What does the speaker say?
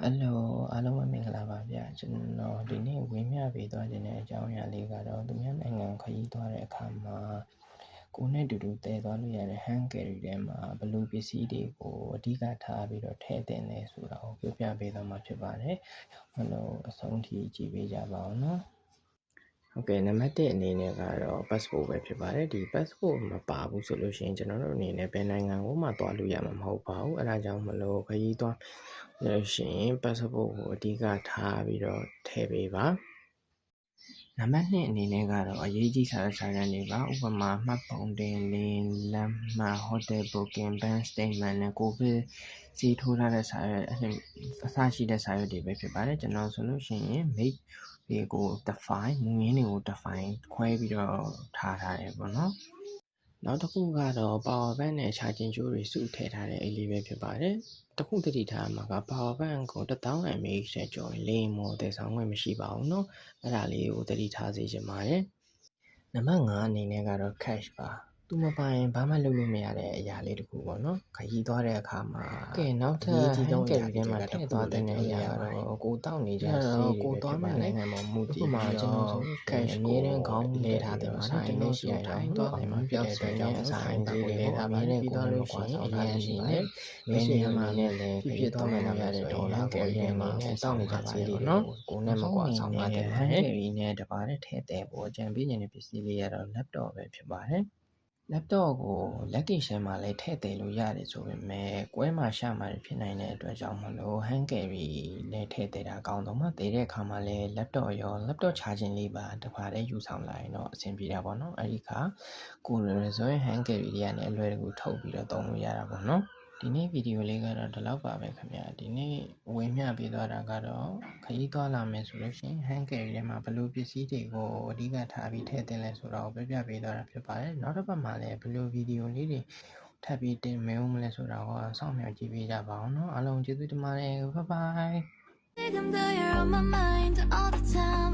ဟယ်လိုအားလုံးပဲမင်္ဂလာပါဗျကျွန်တော်ဒီနေ့ဝင်းမြပေးသွားခြင်းတဲ့အကြောင်းအရာလေးကတော့သူများနိုင်ငံခရီးသွားတဲ့အခါမှာကိုယ်နဲ့တူတူတည်သွားလို့ရတဲ့ hand carry ထဲမှာဘယ်လိုပစ္စည်းတွေကိုအဓိကထားပြီးတော့ထည့်သင့်လဲဆိုတာကိုပြောပြပေးသွားမှာဖြစ်ပါတယ်ဟယ်လိုအဆုံးထိကြည့်ပေးကြပါအောင် နော်ဟုတ်ကဲ့နံပါတ်1အနေနဲ့ကတော့ passport ပဲဖြစ်ပါတယ်ဒီ passport မပါဘူးဆိုလို့ရှိရင်ကျွန်တော်တို့အနေနဲ့ဘယ်နိုင်ငံကိုမှသွားလို့ရမှာမဟုတ်ပါဘူးအဲဒါကြောင့်မလို့ခရီးသွားလို့ရှိရင် passport ကိုအဓိကထားပြီးတော့ထည့်ပေးပါနံပါတ်2အနေနဲ့ကတော့အရေးကြီးစာရွက်စာတမ်းတွေပါဥပမာမှတ်ပုံတင်လင်းလမ်းမှ hotel booking bank statement နဲ့ covid စီထိုးထားတဲ့စာရွက်အဲ့ဒီအစရှိတဲ့စာရွက်တွေပဲဖြစ်ပါတယ်ကျွန်တော်ဆိုလို့ရှိရင် make တွေကို define မူရင်းတွေကို define ခွဲပြီးတော့ထားထားတယ်ပေါ့နော်နောက်တစ်ခုကတော့ power bank နဲ့ charging ကြိုးတွေစုထည့်ထားတဲ့အိတ်လေးပဲဖြစ်ပါတယ်တခုတတိထားမှာက power bank ကို1000 mAh နဲ့ကျော်ရင်လေမော်တည်ဆောင်ခွင့်မရှိပါဘူးเนาะအဲ့ဒါလေးကိုတတိထားစေချင်ပါတယ်နံပါတ်5အနေနဲ့ကတော့ cash ပါ သူမပိုင်ဘာမှလုပ်လို့မရတဲ့အရာလေးတခုပေါ့နော်ခရီးသွားတဲ့အခါမှာကဲနောက်ထပ်ကြီးဆုံးအရာတွေမှာထည့်သွားတဲ့အရာကတော့ကိုတောက်နေကြစီးကိုသွားမှနိုင်ငံမှာမူတည်ပြီးတော့ cash အမြဲတမ်းခေါင်းလဲထားတယ်ပါဆိုင်လို့ရှိရင်တိုင်းသွားတယ်မှာပြောက်တဲ့ကြောင့်အဆိုင်ကြီးတွေလဲထားပြီးပြီးတော့လို့ရှိရင်အရင်ရှိနေဘယ်နေရာမှာလဲလည်းခရီးသွားမှရတဲ့ဒေါ်လာကိုရင်းမှာတောက်နေကြစီးတွေနော်ကိုနဲ့မကွာဆောင်ရတယ်ဟန်ကရီနဲ့တပါးနဲ့ထည့်တဲ့ပေါ်အကြံပေးနေတဲ့ပစ္စည်းလေးကတော့ laptop ပဲဖြစ်ပါတယ် laptop ကိုလက်ကင်ရှယ်မှာလည်းထည့်သလို့ရတယ်ဆိုပေမဲ့ကွဲမှာရှာမှာဖြစ်နိုင်တဲ့အတွက်ကြောင့်မလို့ hand carry နဲ့ထည့်သတာအကောင်းဆုံးပါတည်တဲ့အခါမှာလည်း laptop ရော laptop charging လေးပါတစ်ခါတည်းယူဆောင်လာရင်တော့အဆင်ပြေတာပေါ့နော်အဲ့ဒီခါကိုယ်ရယ်ဆိုရင် hand carry တွေကနေအလွယ်တကူထုတ်ပြီးတော့သုံးလို့ရတာပေါ့နော် ဒီနေ့ဗီဒီယိုလေးကတော့ဒီလောက်ပါပဲခင်ဗျာဒီနေ့ဝေမျှပေးသွားတာကတော့ခရီးသွားလာမယ်ဆိုလို့ရှိရင် hand carry ထဲမှာဘယ်လိုပစ္စည်းတွေကိုအဓိကထားပြီးထည့်သင့်လဲဆိုတာကိုပြပြပေးသွားတာဖြစ်ပါတယ်နောက်တစ်ပတ်မှာလည်းဘယ်လိုဗီဒီယိုလေးတွေထပ်ပြီးတင်မယ်ဦးမလဲဆိုတာကိုစောင့်မျှော်ကြည့်ပေးကြပါအောင်နော်အားလုံးကျေးဇူးတင်ပါတယ်ဘိုင်ဘိုင် Even though you're on my mind all the time,